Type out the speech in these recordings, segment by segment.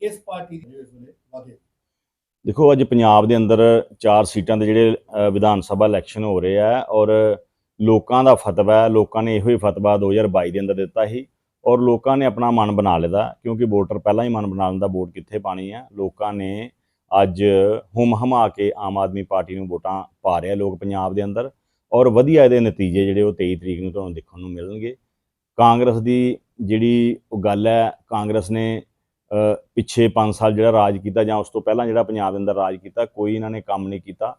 ਕਿਸ ਪਾਰਟੀ ਦੇ ਇਸ ਵੇਲੇ ਵਾਦੇ ਦੇਖੋ, ਅੱਜ ਪੰਜਾਬ ਦੇ ਅੰਦਰ ਚਾਰ ਸੀਟਾਂ ਦੇ ਜਿਹੜੇ ਵਿਧਾਨ ਸਭਾ ਇਲੈਕਸ਼ਨ ਹੋ ਰਹੇ ਆ ਔਰ ਲੋਕਾਂ ਦਾ ਫਤਵਾ, ਲੋਕਾਂ ਨੇ ਇਹੋ ਹੀ ਫਤਵਾ 2022 ਦੇ ਅੰਦਰ ਦਿੱਤਾ ਸੀ ਔਰ ਲੋਕਾਂ ਨੇ ਆਪਣਾ ਮਨ ਬਣਾ ਲਿਆ ਕਿਉਂਕਿ ਵੋਟਰ ਪਹਿਲਾਂ ਹੀ ਮਨ ਬਣਾ ਲੈਂਦਾ ਵੋਟ ਕਿੱਥੇ ਪਾਣੀ ਹੈ ਲੋਕਾਂ ਨੇ ਅੱਜ ਹੁਮ ਹਮਾ ਕੇ ਆਮ ਆਦਮੀ ਪਾਰਟੀ ਨੂੰ ਵੋਟਾਂ ਪਾ ਰਿਹਾ ਲੋਕ ਪੰਜਾਬ ਦੇ ਅੰਦਰ ਔਰ ਵਧੀਆ ਇਹਦੇ ਨਤੀਜੇ ਜਿਹੜੇ ਉਹ 23 ਤਰੀਕ ਨੂੰ ਤੁਹਾਨੂੰ ਦੇਖਣ ਨੂੰ ਮਿਲਣਗੇ। ਕਾਂਗਰਸ ਦੀ ਜਿਹੜੀ ਉਹ ਗੱਲ ਹੈ, ਕਾਂਗਰਸ ਨੇ ਪਿੱਛੇ 5 ਸਾਲ ਜਿਹੜਾ ਰਾਜ ਕੀਤਾ ਜਾਂ ਉਸ ਤੋਂ ਪਹਿਲਾਂ ਜਿਹੜਾ ਪੰਜਾਬ ਦੇ ਅੰਦਰ ਰਾਜ ਕੀਤਾ ਕੋਈ ਇਹਨਾਂ ਨੇ ਕੰਮ ਨਹੀਂ ਕੀਤਾ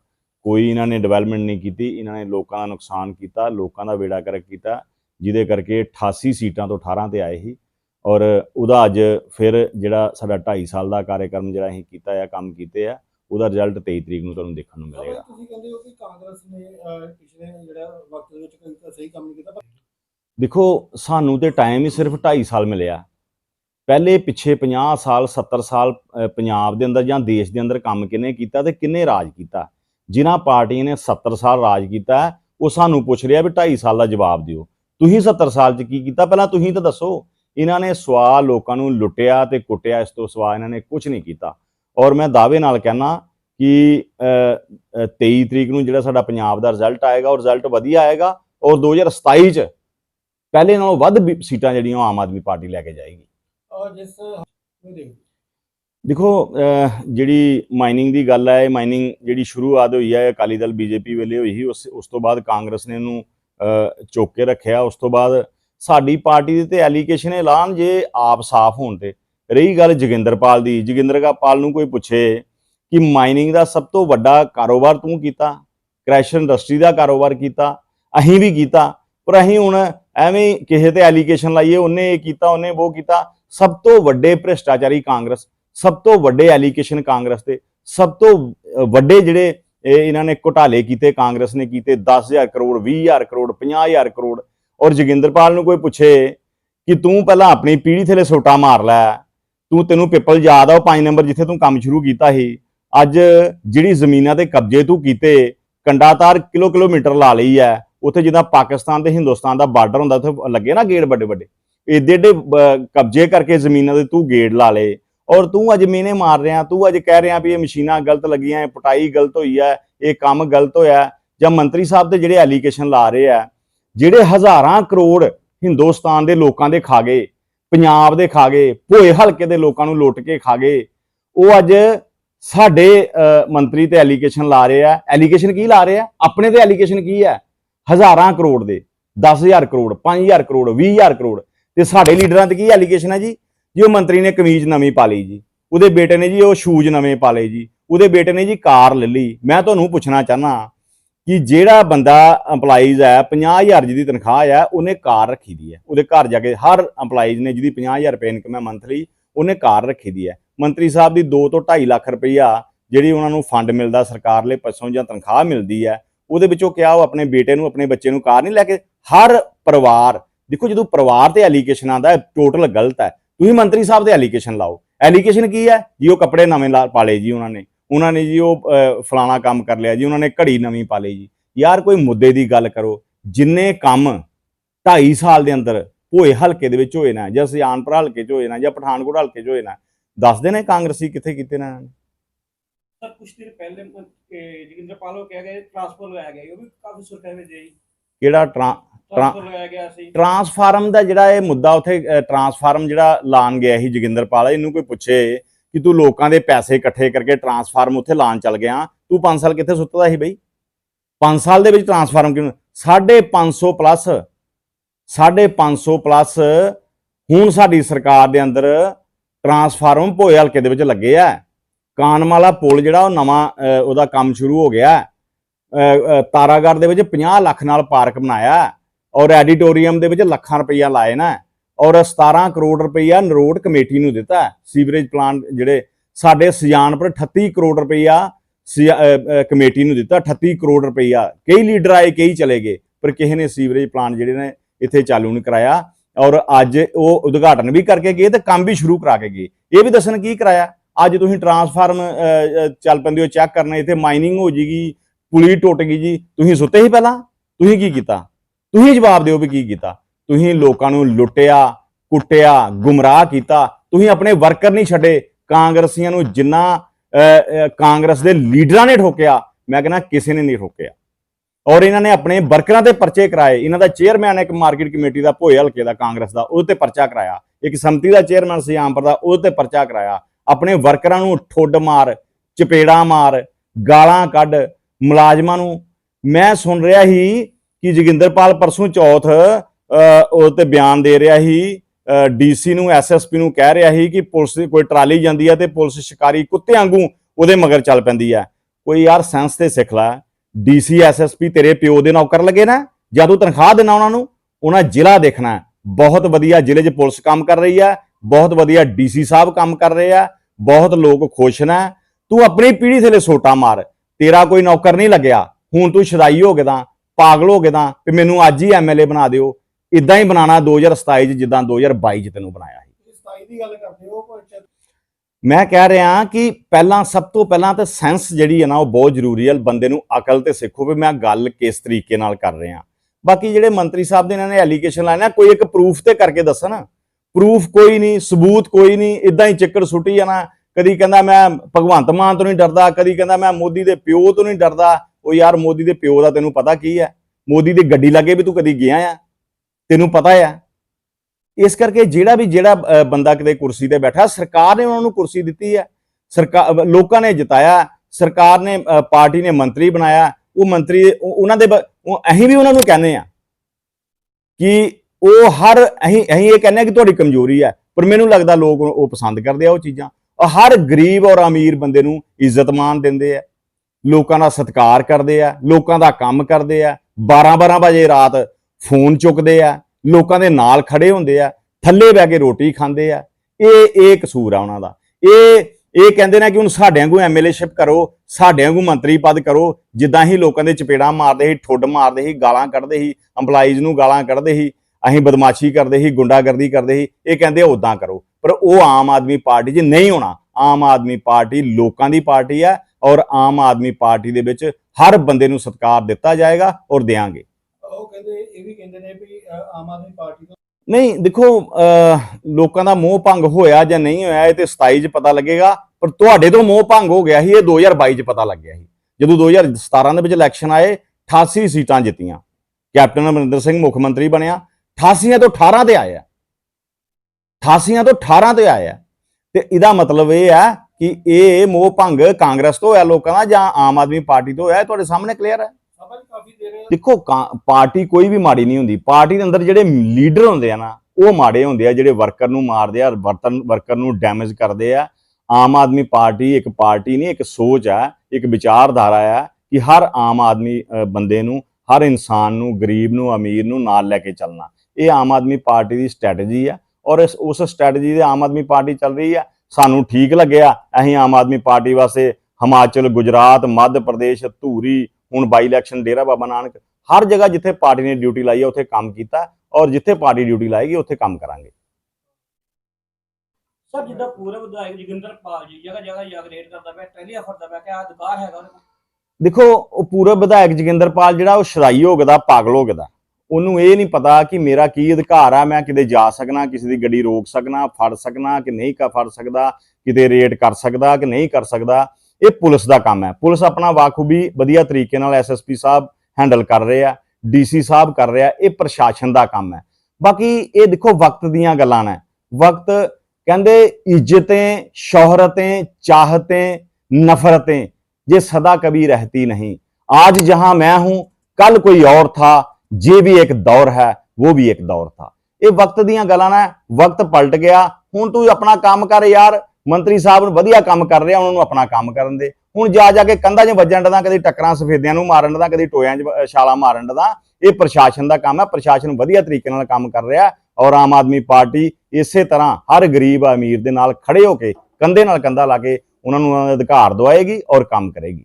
ਕੋਈ ਇਹਨਾਂ ਨੇ ਡਿਵੈਲਪਮੈਂਟ ਨਹੀਂ ਕੀਤੀ ਇਹਨਾਂ ਨੇ ਲੋਕਾਂ ਦਾ ਨੁਕਸਾਨ ਕੀਤਾ ਲੋਕਾਂ ਦਾ ਬੇੜਾ ਕਰਕ ਕੀਤਾ ਜਿਹਦੇ ਕਰਕੇ 88 ਸੀਟਾਂ ਤੋਂ 18 ਤੇ ਆਏ ਸੀ। ਔਰ ਉਹਦਾ ਅੱਜ ਫਿਰ ਜਿਹੜਾ ਸਾਡਾ 2.5 ਸਾਲ ਦਾ ਕਾਰਜਕ੍ਰਮ ਜਿਹੜਾ ਅਸੀਂ ਕੀਤਾ ਹੈ ਕੰਮ ਕੀਤੇ ਆ ਉਹਦਾ ਰਿਜ਼ਲਟ 23 ਤਰੀਕ ਨੂੰ ਤੁਹਾਨੂੰ ਦੇਖਣ ਨੂੰ ਮਿਲੇਗਾ। ਤੁਸੀਂ ਕਹਿੰਦੇ ਹੋ ਕਿ ਕਾਂਗਰਸ ਨੇ ਪਿਛਲੇ ਜਿਹੜਾ ਵਕਤ ਦੇ ਵਿੱਚ ਕੋਈ ਸਹੀ ਕੰਮ ਨਹੀਂ ਕੀਤਾ ਦੇਖੋ ਸਾਨੂੰ ਤੇ ਟਾਈਮ ਹੀ ਸਿਰਫ 2.5 ਸਾਲ ਮਿਲਿਆ। ਪਹਿਲੇ ਪਿੱਛੇ 50 ਸਾਲ 70 ਸਾਲ ਪੰਜਾਬ ਦੇ ਅੰਦਰ ਜਾਂ ਦੇਸ਼ ਦੇ ਅੰਦਰ ਕੰਮ ਕਿਨੇ ਕੀਤਾ ਤੇ ਕਿੰਨੇ ਰਾਜ ਕੀਤਾ? ਜਿਨ੍ਹਾਂ ਪਾਰਟੀਆਂ ਨੇ 70 ਸਾਲ ਰਾਜ ਕੀਤਾ ਉਹ ਸਾਨੂੰ ਪੁੱਛ ਰਿਹਾ ਵੀ 2.5 ਸਾਲ ਦਾ ਜਵਾਬ ਦਿਓ। ਤੁਸੀਂ 70 ਸਾਲ 'ਚ ਕੀ ਕੀਤਾ? ਪਹਿਲਾਂ ਤੁਸੀਂ ਤਾਂ ਦੱਸੋ। ਇਹਨਾਂ ਨੇ ਸਵਾ ਲੋਕਾਂ ਨੂੰ ਲੁੱਟਿਆ ਤੇ ਕੁੱਟਿਆ ਇਸ ਤੋਂ ਸਿਵਾ ਇਹਨਾਂ ਨੇ ਕੁਝ ਨਹੀਂ ਕੀਤਾ। ਔਰ ਮੈਂ ਦਾਅਵੇ ਨਾਲ ਕਹਿਣਾ ਕਿ ਅ, 23 ਤਰੀਕ ਨੂੰ ਜਿਹੜਾ ਸਾਡਾ ਪੰਜਾਬ ਦਾ ਰਿਜ਼ਲਟ ਆਏਗਾ ਉਹ ਰਿਜ਼ਲਟ ਵਧੀਆ ਆਏਗਾ। ਔਰ 2027 'ਚ ਪਹਿਲੇ ਨਾਲੋਂ ਵੱਧ ਵੀ ਸੀਟਾਂ ਜਿਹੜੀਆਂ ਉਹ ਆਮ ਆਦਮੀ ਪਾਰਟੀ ਲੈ ਕੇ ਜਾਏਗੀ। ਔਰ ਜਿਸ ਨੂੰ ਦੇਖੋ। ਦੇਖੋ ਜਿਹੜੀ ਮਾਈਨਿੰਗ ਦੀ ਗੱਲ ਹੈ ਮਾਈਨਿੰਗ ਜਿਹੜੀ ਸ਼ੁਰੂਆਤ ਹੋਈ ਹੈ ਅਕਾਲੀ ਦਲ ਬੀਜੇਪੀ ਵੇਲੇ ਹੋਈ ਸੀ ਉਸ ਉਸ ਤੋਂ ਬਾਅਦ ਕਾਂਗਰਸ ਨੇ ਇਹਨੂੰ ਅਹ, ਚੁੱਕ ਕੇ ਰੱਖਿਆ। ਉਸ ਤੋਂ ਬਾਅਦ ਸਾਡੀ ਪਾਰਟੀ ਦੇ ਤੇ ਐਲੀਗੇਸ਼ਨ ਐਲਾਨ ਜੇ ਆਪ ਸਾਫ਼ ਹੋਣ ਤੇ। ਰਹੀ ਗੱਲ ਜੋਗਿੰਦਰਪਾਲ ਦੀ। ਜੋਗਿੰਦਰਪਾਲ ਨੂੰ ਕੋਈ ਪੁੱਛੇ ਕਿ ਮਾਈਨਿੰਗ ਦਾ ਸਭ ਤੋਂ ਵੱਡਾ ਕਾਰੋਬਾਰ ਤੂੰ ਕੀਤਾ ਕ੍ਰੈਸ਼ ਇੰਡਸਟਰੀ ਦਾ ਕਾਰੋਬਾਰ ਕੀਤਾ ਅਸੀਂ ਵੀ ਕੀਤਾ ਪਰ ਅਸੀਂ ਹੁਣ ਐਵੇਂ ਕਿਸੇ ਤੇ ਐਲੀਗੇਸ਼ਨ ਲਾਈਏ ਉਹਨੇ ਇਹ ਕੀਤਾ ਉਹਨੇ ਉਹ ਕੀਤਾ। ਸਭ ਤੋਂ ਵੱਡੇ ਭ੍ਰਿਸ਼ਟਾਚਾਰੀ ਕਾਂਗਰਸ, ਸਭ ਤੋਂ ਵੱਡੇ ਐਲੀਗੇਸ਼ਨ ਕਾਂਗਰਸ ਦੇ ਸਭ ਤੋਂ ਵੱਡੇ ਜਿਹੜੇ, ਇਹ ਇਹਨਾਂ ਨੇ ਘੁਟਾਲੇ ਕੀਤੇ, ਕਾਂਗਰਸ ਨੇ ਕੀਤੇ 10000 ਕਰੋੜ 20000 ਕਰੋੜ 50000 ਕਰੋੜ ਔਰ ਜੋਗਿੰਦਰਪਾਲ ਨੂੰ ਕੋਈ ਪੁੱਛੇ ਕਿ ਤੂੰ ਪਹਿਲਾਂ ਆਪਣੀ ਪੀੜੀ ਥਲੇ ਸੋਟਾ ਮਾਰ ਲੈ, ਤੂੰ ਤੈਨੂੰ ਪਿੱਪਲ ਯਾਦ ਆ ਉਹ 5 ਨੰਬਰ ਜਿੱਥੇ ਤੂੰ ਕੰਮ ਸ਼ੁਰੂ ਕੀਤਾ ਸੀ, ਅੱਜ ਜਿਹੜੀ ਜ਼ਮੀਨਾਂ ਤੇ ਕਬਜ਼ੇ ਤੂੰ ਕੀਤੇ, ਕੰਡਾਤਾਰ ਕਿਲੋ ਕਿਲੋਮੀਟਰ ਲਾ ਲਈ ਹੈ, ਉੱਥੇ ਜਿੱਦਾਂ ਪਾਕਿਸਤਾਨ ਤੇ ਹਿੰਦੁਸਤਾਨ ਦਾ ਬਾਰਡਰ ਹੁੰਦਾ, ਉੱਥੇ ਲੱਗੇ ਨਾ ਗੇੜ ਵੱਡੇ ਵੱਡੇ ਏਡੇ ਏਡੇ ਕਬਜ਼ੇ ਕਰਕੇ ਜ਼ਮੀਨਾਂ ਦੇ ਤੂੰ ਗੇੜ ਲਾ ਲੇ। ਔਰ ਤੂੰ ਅੱਜ ਮੀਨੇ ਮਾਰ ਰਿਹਾ, ਤੂੰ ਅੱਜ ਕਹਿ ਰਿਹਾ ਵੀ ਇਹ ਮਸ਼ੀਨਾਂ ਗਲਤ ਲੱਗੀਆਂ, ਇਹ ਪਟਾਈ ਗਲਤ ਹੋਈ ਹੈ ਇਹ ਕੰਮ ਗਲਤ ਹੋਇਆ, ਜਾਂ ਮੰਤਰੀ ਸਾਹਿਬ ਦੇ ਜਿਹੜੇ ਐਲੀਗੇਸ਼ਨ ਲਾ ਰਹੇ ਆ, ਜਿਹੜੇ ਹਜ਼ਾਰਾਂ ਕਰੋੜ ਹਿੰਦੁਸਤਾਨ ਦੇ ਲੋਕਾਂ ਦੇ ਖਾ ਗਏ, ਪੰਜਾਬ ਦੇ ਖਾ ਗਏ, ਭੋਏ ਹਲਕੇ ਦੇ ਲੋਕਾਂ ਨੂੰ ਲੁੱਟ ਕੇ ਖਾ ਗਏ, ਉਹ ਅੱਜ ਸਾਡੇ ਮੰਤਰੀ ਤੇ ਐਲੀਗੇਸ਼ਨ ਲਾ ਰਹੇ ਆ। ਐਲੀਗੇਸ਼ਨ ਕੀ ਲਾ ਰਹੇ ਆ? ਆਪਣੇ ਤੇ ਐਲੀਗੇਸ਼ਨ ਕੀ ਹੈ ਹਜ਼ਾਰਾਂ ਕਰੋੜ ਦੇ 10000 ਕਰੋੜ 5000 ਕਰੋੜ 20000 ਕਰੋੜ ਤੇ ਸਾਡੇ ਲੀਡਰਾਂ ਤੇ ਕੀ ਐਲੀਗੇਸ਼ਨ ਹੈ ਜੀ? ਜੀ, ਉਹ ਮੰਤਰੀ ਨੇ ਕਮੀਜ਼ ਨਵੀਂ ਪਾ ਲਈ ਜੀ। ਉਹਦੇ ਬੇਟੇ ਨੇ ਜੀ, ਉਹ ਸ਼ੂਜ਼ ਨਵੇਂ ਪਾ ਲਏ ਜੀ। ਉਹਦੇ ਬੇਟੇ ਨੇ ਜੀ, ਕਾਰ ਲੈ ਲਈ। ਮੈਂ ਤੁਹਾਨੂੰ ਪੁੱਛਣਾ ਚਾਹਨਾ ਕਿ ਜਿਹੜਾ ਬੰਦਾ EMPLOYEES ਹੈ 50000 ਜਿਹਦੀ ਤਨਖਾਹ ਹੈ, ਉਹਨੇ ਕਾਰ ਰੱਖੀ ਦੀ ਹੈ। ਉਹਦੇ ਘਰ ਜਾ ਕੇ ਹਰ EMPLOYEES ਨੇ ਜਿਹਦੀ 50000 ਰੁਪਏ ਇਨਕਮ ਹੈ ਮੰਥਲੀ ਉਹਨੇ ਕਾਰ ਰੱਖੀ ਦੀ ਹੈ। ਮੰਤਰੀ ਸਾਹਿਬ ਦੀ 2 ਤੋਂ 2.5 ਲੱਖ ਰੁਪਈਆ ਜਿਹੜੀ ਉਹਨਾਂ ਨੂੰ ਫੰਡ ਮਿਲਦਾ ਸਰਕਾਰ ਲਈ ਪੱਛੋਂ ਜਾਂ ਤਨਖਾਹ ਮਿਲਦੀ ਹੈ, ਉਹਦੇ ਵਿੱਚੋਂ ਕਿਹਾ ਉਹ ਆਪਣੇ ਬੇਟੇ ਨੂੰ, ਆਪਣੇ ਬੱਚੇ ਨੂੰ ਕਾਰ ਨਹੀਂ ਲੈ ਕੇ, ਹਰ ਪਰਿਵਾਰ ਦੇਖੋ ਜਦੋਂ ਪਰਿਵਾਰ ਤੇ ਐਲੀਗੇਸ਼ਨ ਆਉਂਦਾ ਟੋਟਲ ਗਲਤ ਹੈ, ਤੁਸੀਂ ਮੰਤਰੀ ਸਾਹਿਬ ਤੇ ਐਲੀਗੇਸ਼ਨ ਲਾਓ। ਐਲੀਗੇਸ਼ਨ ਕੀ ਹੈ? ਜੀ ਉਹ ਕੱਪੜੇ ਨਵੇਂ ਪਾਲੇ ਜੀ ਉਹਨਾਂ ਨੇ। ਉਹਨਾਂ ਨੇ ਜੀ ਉਹ ਫਲਾਣਾ ਕੰਮ ਕਰ ਲਿਆ ਜੀ, ਉਹਨਾਂ ਨੇ ਘੜੀ ਨਵੀਂ ਪਾ ਲਈ ਜੀ। ਯਾਰ ਕੋਈ ਮੁੱਦੇ ਦੀ ਗੱਲ ਕਰੋ, ਜਿੰਨੇ ਕੰਮ 2.5 ਸਾਲ ਦੇ ਅੰਦਰ ਭੋਏ ਹਲਕੇ ਦੇ ਵਿੱਚ ਹੋਏ ਨਾ, ਜਾਂ ਸਿਆਣਪੁਰ ਹਲਕੇ 'ਚ ਹੋਏ ਨਾ, ਜਾਂ ਪਠਾਨਕੋਟ ਹਲਕੇ 'ਚ ਹੋਏ ਨਾ, ਦੱਸਦੇ ਨੇ ਕਾਂਗਰਸੀ ਕਿੱਥੇ ਕੀਤੇ ਨਾ ਇਹਨਾਂ ਨੇ? ਸਰ ਕੁਝ ਦਿਨ ਪਹਿਲੇ ਜਗਿੰਦਰ ਪਾਲੋ ਕਹਿ ਗਏ ਟ੍ਰਾਂਸਫਰ ਲਗਾਇਆ ਗਿਆ ਉਹ ਵੀ ਕਾਫੀ ਸੁਰਖੀਆਂ ਵਿੱਚ ਹੈ ਕਿਹੜਾ ਟਰਾਂਸਫਾਰਮ ਦਾ ਜਿਹੜਾ ਇਹ ਮੁੱਦਾ ਉੱਥੇ ਟਰਾਂਸਫਾਰਮ ਜਿਹੜਾ ਲਾਣ ਗਿਆ ਸੀ ਜੋਗਿੰਦਰਪਾਲ ਇਹਨੂੰ ਕੋਈ ਪੁੱਛੇ ਕਿ ਤੂੰ ਲੋਕਾਂ ਦੇ ਪੈਸੇ ਇਕੱਠੇ ਕਰਕੇ ਟਰਾਂਸਫਾਰਮ ਉੱਥੇ ਲਾਣ ਚੱਲ ਗਿਆ। ਤੂੰ 5 ਸਾਲ ਕਿੱਥੇ ਸੁੱਤਦਾ ਸੀ ਬਈ? 5 ਸਾਲ ਦੇ ਵਿੱਚ ਟਰਾਂਸਫਾਰਮ ਕਿਉਂ 550 ਪਲੱਸ 550 ਪਲੱਸ ਹੁਣ ਸਾਡੀ ਸਰਕਾਰ ਦੇ ਅੰਦਰ ਟਰਾਂਸਫਾਰਮ ਭੋਏ ਹਲਕੇ ਦੇ ਵਿੱਚ ਲੱਗੇ ਆ। ਕਾਨਮਾਲਾ ਪੁਲ ਜਿਹੜਾ ਉਹ ਨਵਾਂ ਉਹਦਾ ਕੰਮ ਸ਼ੁਰੂ ਹੋ ਗਿਆ। ਅ, ਤਾਰਾਗੜ੍ਹ ਦੇ ਵਿੱਚ 50 ਲੱਖ ਨਾਲ ਪਾਰਕ ਬਣਾਇਆ ਔਰ ਐਡੀਟੋਰੀਅਮ ਦੇ ਵਿੱਚ ਲੱਖਾਂ ਰੁਪਈਆ ਲਾਏ ਨਾ ਔਰ 17 ਕਰੋੜ ਰੁਪਈਆ ਨਰੋਡ ਕਮੇਟੀ ਨੂੰ ਦਿੱਤਾ ਸੀਵਰੇਜ ਪਲਾਂਟ ਜਿਹੜੇ ਸਾਡੇ ਸਜਾਨਪੁਰ 38 ਕਰੋੜ ਰੁਪਈਆ ਸਿਆ- ਕਮੇਟੀ ਨੂੰ ਦਿੱਤਾ 38 ਕਰੋੜ ਰੁਪਈਆ। ਕਈ ਲੀਡਰ ਆਏ ਕਈ ਚਲੇ ਗਏ ਪਰ ਕਿਸੇ ਨੇ ਸੀਵਰੇਜ ਪਲਾਂਟ ਜਿਹੜੇ ਨੇ ਇੱਥੇ ਚਾਲੂ ਨਹੀਂ ਕਰਾਇਆ ਔਰ ਅੱਜ ਉਹ ਉਦਘਾਟਨ ਵੀ ਕਰਕੇ ਗਏ ਤੇ ਕੰਮ ਵੀ ਸ਼ੁਰੂ ਕਰਾ ਕੇ ਗਏ। ਇਹ ਵੀ ਦੱਸਣ ਕੀ ਕਰਾਇਆ? ਅੱਜ ਤੁਸੀਂ ਟਰਾਂਸਫਾਰਮ ਚੱਲ ਪੈਂਦੇ ਹੋ ਚੈੱਕ ਕਰਨਾ ਇੱਥੇ ਮਾਈਨਿੰਗ ਹੋ ਜੀਗੀ ਪੁਲੀ ਟੁੱਟ ਗਈ ਜੀ ਤੁਸੀਂ ਸੁੱਤੇ ਸੀ ਪਹਿਲਾਂ? ਤੁਸੀਂ ਕੀ ਕੀਤਾ? ਤੁਸੀਂ ਜਵਾਬ ਦਿਓ ਵੀ ਕੀ ਕੀਤਾ। ਤੁਸੀਂ ਲੋਕਾਂ ਨੂੰ ਲੁੱਟਿਆ ਕੁੱਟਿਆ ਗੁੰਮਰਾਹ ਕੀਤਾ। ਤੁਸੀਂ ਆਪਣੇ ਵਰਕਰ ਨਹੀਂ ਛੱਡੇ। ਕਾਂਗਰਸੀਆਂ ਨੂੰ ਜਿੰਨਾ ਅ, ਕਾਂਗਰਸ ਦੇ ਲੀਡਰਾਂ ਨੇ ਠੋਕਿਆ ਮੈਂ ਕਹਿੰਦਾ ਕਿਸੇ ਨੇ ਨਹੀਂ ਠੋਕਿਆ। ਔਰ ਇਹਨਾਂ ਨੇ ਆਪਣੇ ਵਰਕਰਾਂ ਤੇ ਪਰਚੇ ਕਰਾਏ। ਇਹਨਾਂ ਦਾ ਚੇਅਰਮੈਨ ਇੱਕ ਮਾਰਕੀਟ ਕਮੇਟੀ ਦਾ ਭੋਏ ਹਲਕੇ ਦਾ ਕਾਂਗਰਸ ਦਾ ਉਹਦੇ ਤੇ ਪਰਚਾ ਕਰਾਇਆ। ਇੱਕ ਸੰਮਤੀ ਦਾ ਚੇਅਰਮੈਨ ਸੀ ਆਮਪੁਰ ਦਾ ਉਹਦੇ ਤੇ ਪਰਚਾ ਕਰਾਇਆ। ਆਪਣੇ ਵਰਕਰਾਂ ਨੂੰ ਠੁੱਡ ਮਾਰ ਚਪੇੜਾ ਮਾਰ ਗਾਲਾਂ ਕੱਢ ਮੁਲਾਜ਼ਮਾਂ ਨੂੰ। ਮੈਂ ਸੁਣ ਰਿਹਾ ਸੀ ਕਿ ਜੋਗਿੰਦਰਪਾਲ ਪਰਸੋਂ ਚੌਥ ਅ, ਉਹ ਤੇ ਬਿਆਨ ਦੇ ਰਿਹਾ ਸੀ ਡੀਸੀ ਨੂੰ ਐਸਐਸਪੀ ਨੂੰ ਕਹਿ ਰਿਹਾ ਸੀ ਕਿ ਪੁਲਿਸ ਦੀ ਕੋਈ ਟਰਾਲੀ ਜਾਂਦੀ ਹੈ ਤੇ ਪੁਲਿਸ ਸ਼ਿਕਾਰੀ ਕੁੱਤੇ ਵਾਂਗੂ ਉਹਦੇ ਮਗਰ ਚੱਲ ਪੈਂਦੀ ਹੈ ਕੋਈ ਯਾਰ ਸੈਂਸ ਤੇ ਸਿੱਖ ਲੈ ਡੀਸੀ ਐਸਐਸਪੀ ਤੇਰੇ ਪਿਓ ਦੇ ਨੌਕਰ ਲੱਗੇ ਨਾ ਜਦੋਂ ਤਨਖਾਹ ਦੇਣਾ ਉਹਨਾਂ ਨੂੰ ਉਹਨਾਂ ਜ਼ਿਲ੍ਹਾ ਦੇਖਣਾ। ਬਹੁਤ ਵਧੀਆ ਜ਼ਿਲ੍ਹੇ 'ਚ ਪੁਲਿਸ ਕੰਮ ਕਰ ਰਹੀ ਹੈ ਬਹੁਤ ਵਧੀਆ ਡੀਸੀ ਸਾਹਿਬ ਕੰਮ ਕਰ ਰਹੇ ਆ ਬਹੁਤ ਲੋਕ ਖੁਸ਼ ਨੇ। ਤੂੰ ਆਪਣੀ ਪੀੜ੍ਹੀ ਥਲੇ ਸੋਟਾ ਮਾਰ। ਤੇਰਾ ਕੋਈ ਨੌਕਰ ਨਹੀਂ ਲੱਗਿਆ। ਹੁਣ ਤੂੰ ਸ਼ਦਾਈ ਹੋ ਗਿਆ ਤਾਂ ਪਾਗਲ ਹੋ ਗਿਆ ਤਾਂ ਵੀ ਮੈਨੂੰ ਅੱਜ ਹੀ ਐਮਐਲਏ ਬਣਾ ਦਿਓ। ਇਦਾਂ ਹੀ ਬਣਾਣਾ 2027 ਚ ਜਿੱਦਾਂ 2022 ਚ ਤੈਨੂੰ ਬਣਾਇਆ ਸੀ। ਤੁਸੀਂ ਸਤਾਈ ਦੀ ਗੱਲ ਕਰਦੇ ਹੋ ਮੈਂ ਕਹਿ ਰਿਹਾ ਕਿ ਪਹਿਲਾਂ ਸਭ ਤੋਂ ਪਹਿਲਾਂ ਤਾਂ ਸੈਂਸ ਜਿਹੜੀ ਹੈ ਨਾ ਉਹ ਬਹੁਤ ਜ਼ਰੂਰੀ ਹੈ। ਬੰਦੇ ਨੂੰ ਅਕਲ ਤੇ ਸਿੱਖੋ ਵੀ ਮੈਂ ਗੱਲ ਕਿਸ ਤਰੀਕੇ ਨਾਲ ਕਰ ਰਿਹਾ। ਬਾਕੀ ਜਿਹੜੇ ਮੰਤਰੀ ਸਾਹਿਬ ਦੇ ਇਹਨਾਂ ਨੇ ਐਲੀਗੇਸ਼ਨ ਲਾਇਆ ਨਾ ਕੋਈ ਇੱਕ ਪ੍ਰੂਫ ਤੇ ਕਰਕੇ ਦੱਸਣ। ਪ੍ਰੂਫ ਕੋਈ ਨਹੀਂ ਸਬੂਤ ਕੋਈ ਨਹੀਂ ਇਦਾਂ ਹੀ ਚੱਕਰ ਸੁੱਟੀ ਜਾਣਾ। ਕਦੀ ਕਹਿੰਦਾ ਮੈਂ ਭਗਵੰਤ ਮਾਨ ਤੋਂ ਨਹੀਂ ਡਰਦਾ, ਕਦੀ ਕਹਿੰਦਾ ਮੈਂ ਮੋਦੀ ਦੇ ਪਿਓ ਤੋਂ ਨਹੀਂ ਡਰਦਾ। ਉਹ ਯਾਰ ਮੋਦੀ ਦੇ ਪਿਓ ਦਾ ਤੈਨੂੰ ਪਤਾ ਕੀ ਹੈ? ਮੋਦੀ ਦੀ ਗੱਡੀ ਲੱਗੇ ਵੀ ਤੂੰ ਕਦੀ ਗਿਆ ਆ? ਤੈਨੂੰ ਪਤਾ ਆ? ਇਸ ਕਰਕੇ ਜਿਹੜਾ ਵੀ ਜਿਹੜਾ ਬੰਦਾ ਕਿਤੇ ਕੁਰਸੀ ਤੇ ਬੈਠਾ, ਸਰਕਾਰ ਨੇ ਉਹਨਾਂ ਨੂੰ ਕੁਰਸੀ ਦਿੱਤੀ ਹੈ ਸਰਕਾਰ ਲੋਕਾਂ ਨੇ ਜਿਤਾਇਆ। ਸਰਕਾਰ ਨੇ ਪਾਰਟੀ ਨੇ ਮੰਤਰੀ ਬਣਾਇਆ। ਉਹ ਮੰਤਰੀ ਉਹਨਾਂ ਦੇ ਅਸੀਂ ਵੀ ਉਹਨਾਂ ਨੂੰ ਕਹਿੰਦੇ ਆ ਕਿ ਉਹ ਹਰ, ਅਸੀਂ ਅਸੀਂ ਇਹ ਕਹਿੰਦੇ ਆ ਕਿ ਤੁਹਾਡੀ ਕਮਜ਼ੋਰੀ ਹੈ ਪਰ ਮੈਨੂੰ ਲੱਗਦਾ ਲੋਕ ਉਹ ਪਸੰਦ ਕਰਦੇ ਆ ਉਹ ਚੀਜ਼ਾਂ। ਹਰ ਗਰੀਬ ਔਰ ਅਮੀਰ ਬੰਦੇ ਨੂੰ ਇੱਜ਼ਤ ਮਾਨ ਦਿੰਦੇ ਆ, ਲੋਕਾਂ ਦਾ ਸਤਿਕਾਰ ਕਰਦੇ ਆ, ਲੋਕਾਂ ਦਾ ਕੰਮ ਕਰਦੇ ਆ 12-12 ਵਜੇ ਰਾਤ ਫੋਨ ਚੁੱਕਦੇ ਆ, ਲੋਕਾਂ ਦੇ ਨਾਲ ਖੜੇ ਹੁੰਦੇ ਆ, ਥੱਲੇ ਬਹਿ ਕੇ ਰੋਟੀ ਖਾਂਦੇ ਆ। ਇਹ ਇਹ ਕਸੂਰ ਆ ਉਹਨਾਂ ਦਾ। ਇਹ ਇਹ ਕਹਿੰਦੇ ਨੇ ਕਿ ਹੁਣ ਸਾਡਿਆਂ ਨੂੰ ਐਮਐਲਏਸ਼ਿਪ ਕਰੋ ਸਾਡਿਆਂ ਨੂੰ ਮੰਤਰੀ ਪਦ ਕਰੋ, ਜਿੱਦਾਂ ਹੀ ਲੋਕਾਂ ਦੇ ਚਪੇੜਾਂ ਮਾਰਦੇ ਸੀ, ਠੁੱਡ ਮਾਰਦੇ ਸੀ, ਗਾਲਾਂ ਕੱਢਦੇ ਸੀ, EMPLOYEES ਨੂੰ ਗਾਲਾਂ ਕੱਢਦੇ ਸੀ, ਅਸੀਂ ਬਦਮਾਸ਼ੀ ਕਰਦੇ ਸੀ, ਗੁੰਡਾਗਰਦੀ ਕਰਦੇ ਸੀ, ਇਹ ਕਹਿੰਦੇ ਉਦਾਂ ਕਰੋ। ਪਰ ਉਹ ਆਮ ਆਦਮੀ ਪਾਰਟੀ 'ਚ ਨਹੀਂ ਹੋਣਾ। ਆਮ ਆਦਮੀ ਪਾਰਟੀ ਲੋਕਾਂ ਦੀ ਪਾਰਟੀ ਹੈ ਔਰ ਆਮ ਆਦਮੀ ਪਾਰਟੀ ਦੇ ਵਿੱਚ ਹਰ ਬੰਦੇ ਨੂੰ ਸਤਿਕਾਰ ਦਿੱਤਾ ਜਾਏਗਾ ਔਰ ਦੇਾਂਗੇ ਉਹ ਕਹਿੰਦੇ ਇਹ ਵੀ ਕਹਿੰਦੇ ਨੇ ਵੀ ਆਮ ਆਦਮੀ ਪਾਰਟੀ ਤੋਂ ਨਹੀਂ ਦੇਖੋ ਲੋਕਾਂ ਦਾ ਮੋਹ ਭੰਗ ਹੋਇਆ ਜਾਂ ਨਹੀਂ ਹੋਇਆ ਇਹ ਤੇ 27 ਚ ਪਤਾ ਲੱਗੇਗਾ ਪਰ ਤੁਹਾਡੇ ਤੋਂ ਮੋਹ ਭੰਗ ਹੋ ਗਿਆ ਸੀ ਇਹ 2022 ਚ ਪਤਾ ਲੱਗਿਆ ਸੀ। ਜਦੋਂ 2017 ਦੇ ਵਿੱਚ ਇਲੈਕਸ਼ਨ ਆਏ 88 ਸੀਟਾਂ ਜਿੱਤੀਆਂ। ਕੈਪਟਨ ਅਮਰਿੰਦਰ ਸਿੰਘ ਮੁੱਖ ਮੰਤਰੀ ਬਣਿਆ 88 ਤੋਂ 18 ਤੇ ਆਇਆ। 88 ਤੋਂ 18 ਤੇ ਆਇਆ। ਤੇ ਇਹਦਾ ਮਤਲਬ ਇਹ ਹੈ ਕਿ ਇਹ ਮੋਹ ਭੰਗ ਕਾਂਗਰਸ ਤੋਂ ਹੋਇਆ ਲੋਕਾਂ ਦਾ ਜਾਂ ਆਮ ਆਦਮੀ ਪਾਰਟੀ ਤੋਂ ਹੋਇਆ ਤੁਹਾਡੇ ਸਾਹਮਣੇ ਕਲੀਅਰ ਹੈ ਦੇਖੋ, ਕਾਂ- ਪਾਰਟੀ ਕੋਈ ਵੀ ਮਾੜੀ ਨਹੀਂ ਹੁੰਦੀ। ਪਾਰਟੀ ਦੇ ਅੰਦਰ ਜਿਹੜੇ ਲੀਡਰ ਹੁੰਦੇ ਆ ਨਾ, ਉਹ ਮਾੜੇ ਹੁੰਦੇ ਆ, ਜਿਹੜੇ ਵਰਕਰ ਨੂੰ ਮਾਰਦੇ ਆ, ਵਰਤਨ, ਵਰਕਰ ਨੂੰ ਡੈਮੇਜ ਕਰਦੇ ਆ। ਆਮ ਆਦਮੀ ਪਾਰਟੀ ਇੱਕ ਪਾਰਟੀ ਨਹੀਂ, ਇੱਕ ਸੋਚ ਆ, ਇੱਕ ਵਿਚਾਰਧਾਰਾ ਆ ਕਿ ਹਰ ਆਮ ਆਦਮੀ ਬੰਦੇ ਨੂੰ, ਹਰ ਇਨਸਾਨ ਨੂੰ, ਗਰੀਬ ਨੂੰ, ਅਮੀਰ ਨੂੰ ਨਾਲ ਲੈ ਕੇ ਚੱਲਣਾ। ਇਹ ਆਮ ਆਦਮੀ ਪਾਰਟੀ ਦੀ ਸਟ੍ਰੈਟਜੀ ਆ। ਔਰ ਇਸ ਉਸ ਸਟ੍ਰੈਟਜੀ ਦੇ ਆਮ ਆਦਮੀ ਪਾਰਟੀ ਚੱਲ ਰਹੀ ਆ। ਸਾਨੂੰ ਠੀਕ ਲੱਗਿਆ। ਅਸੀਂ ਆਮ ਆਦਮੀ ਪਾਰਟੀ ਵਾਸਤੇ ਹਿਮਾਚਲ ਗੁਜਰਾਤ ਮੱਧ ਪ੍ਰਦੇਸ਼ ਧੂਰੀ ਹੁਣ ਬਾਈ ਇਲੈਕਸ਼ਨ ਡੇਰਾ ਬਾਬਾ ਨਾਨਕ ਹਰ ਜਗ੍ਹਾ ਜਿੱਥੇ ਪਾਰਟੀ ਨੇ ਡਿਊਟੀ ਲਾਈ ਹੈ ਉੱਥੇ ਕੰਮ ਕੀਤਾ ਔਰ ਜਿੱਥੇ ਪਾਰਟੀ ਡਿਊਟੀ ਲਾਏਗੀ ਉੱਥੇ ਕੰਮ ਕਰਾਂਗੇ। ਸਰ ਜਿੱਦਾਂ ਪੂਰੇ ਵਿਧਾਇਕ ਜੋਗਿੰਦਰ ਪਾਲ ਜੀ ਜਗ੍ਹਾ ਜਗ੍ਹਾ ਜਾ ਕੇ ਰੇਡ ਕਰਦਾ ਪਿਆ ਟੈਲੀ ਆਫਰ ਦਾ ਪਿਆ ਕਿ ਆਹ ਅਧਿਕਾਰ ਹੈਗਾ ਦੇਖੋ ਉਹ ਪੂਰਬ ਵਿਧਾਇਕ ਜੋਗਿੰਦਰਪਾਲ ਜਿਹੜਾ ਉਹ ਸ਼ਰਾਈ ਹੋ ਗਿਆ ਪਾਗਲ ਹੋ ਗਿਆ ਉਹਨੂੰ ਇਹ ਨਹੀਂ ਪਤਾ ਕਿ ਮੇਰਾ ਕੀ ਅਧਿਕਾਰ ਆ, ਮੈਂ ਕਿਤੇ ਜਾ ਸਕਣਾ ਕਿਸੇ ਦੀ ਗੱਡੀ ਰੋਕ ਸਕਣਾ ਫੜ ਸਕਣਾ ਕਿ ਨਹੀਂ ਕਰ ਫੜ ਸਕਦਾ, ਕਿਤੇ ਰੇਟ ਕਰ ਸਕਦਾ ਕਿ ਨਹੀਂ ਕਰ ਸਕਦਾ, ਇਹ ਪੁਲਿਸ ਦਾ ਕੰਮ ਹੈ। ਪੁਲਿਸ ਆਪਣਾ ਵਾਖੂਬੀ ਵਧੀਆ ਤਰੀਕੇ ਨਾਲ ਐਸਐਸਪੀ ਸਾਹਿਬ ਹੈਂਡਲ ਕਰ ਰਹੇ ਆ ਡੀਸੀ ਸਾਹਿਬ ਕਰ ਰਿਹਾ, ਇਹ ਪ੍ਰਸ਼ਾਸਨ ਦਾ ਕੰਮ ਹੈ। ਬਾਕੀ ਇਹ ਦੇਖੋ ਵਕਤ ਦੀਆਂ ਗੱਲਾਂ ਨੇ। ਵਕਤ ਕਹਿੰਦੇ ਇੱਜ਼ਤਾਂ, ਸ਼ੋਹਰਤਾਂ, ਚਾਹਤਾਂ, ਨਫ਼ਰਤਾਂ, ਜੇ ਸਦਾ ਕਭੀ ਰਹਤੀ ਨਹੀਂ। आज ਜਹਾਂ ਮੈਂ ਹੂੰ कल ਕੋਈ और था ਜੇ ਵੀ ਇੱਕ ਦੌਰ ਹੈ, ਉਹ ਵੀ ਇੱਕ ਦੌਰ ਥਾ। ਇਹ ਵਕਤ ਦੀਆਂ ਗੱਲਾਂ ਨੇ, ਵਕਤ ਪਲਟ ਗਿਆ। ਹੁਣ ਤੂੰ ਆਪਣਾ ਕੰਮ ਕਰ ਯਾਰ। ਮੰਤਰੀ ਸਾਹਿਬ ਨੂੰ ਵਧੀਆ ਕੰਮ ਕਰ ਰਿਹਾ, ਉਹਨਾਂ ਨੂੰ ਆਪਣਾ ਕੰਮ ਕਰਨ ਦੇ। ਹੁਣ ਜਾ ਜਾ ਕੇ ਕੰਧਾਂ 'ਚ ਵੱਜਣ ਦਾ, ਕਦੀ ਟੱਕਰਾਂ ਸਫੇਦਿਆਂ ਨੂੰ ਮਾਰਨ ਦਾ, ਕਦੇ ਟੋਇਆਂ 'ਚ ਛਾਲਾ ਮਾਰਨ ਦਾ, ਇਹ ਪ੍ਰਸ਼ਾਸਨ ਦਾ ਕੰਮ ਹੈ। ਪ੍ਰਸ਼ਾਸਨ ਵਧੀਆ ਤਰੀਕੇ ਨਾਲ ਕੰਮ ਕਰ ਰਿਹਾ ਔਰ ਆਮ ਆਦਮੀ ਪਾਰਟੀ ਇਸੇ ਤਰ੍ਹਾਂ ਹਰ ਗਰੀਬ ਅਮੀਰ ਦੇ ਨਾਲ ਖੜੇ ਹੋ ਕੇ, ਕੰਧੇ ਨਾਲ ਕੰਧਾ ਲਾ ਕੇ ਉਹਨਾਂ ਨੂੰ ਉਹਨਾਂ ਦਾ ਅਧਿਕਾਰ ਦਵਾਏਗੀ ਔਰ ਕੰਮ ਕਰੇਗੀ।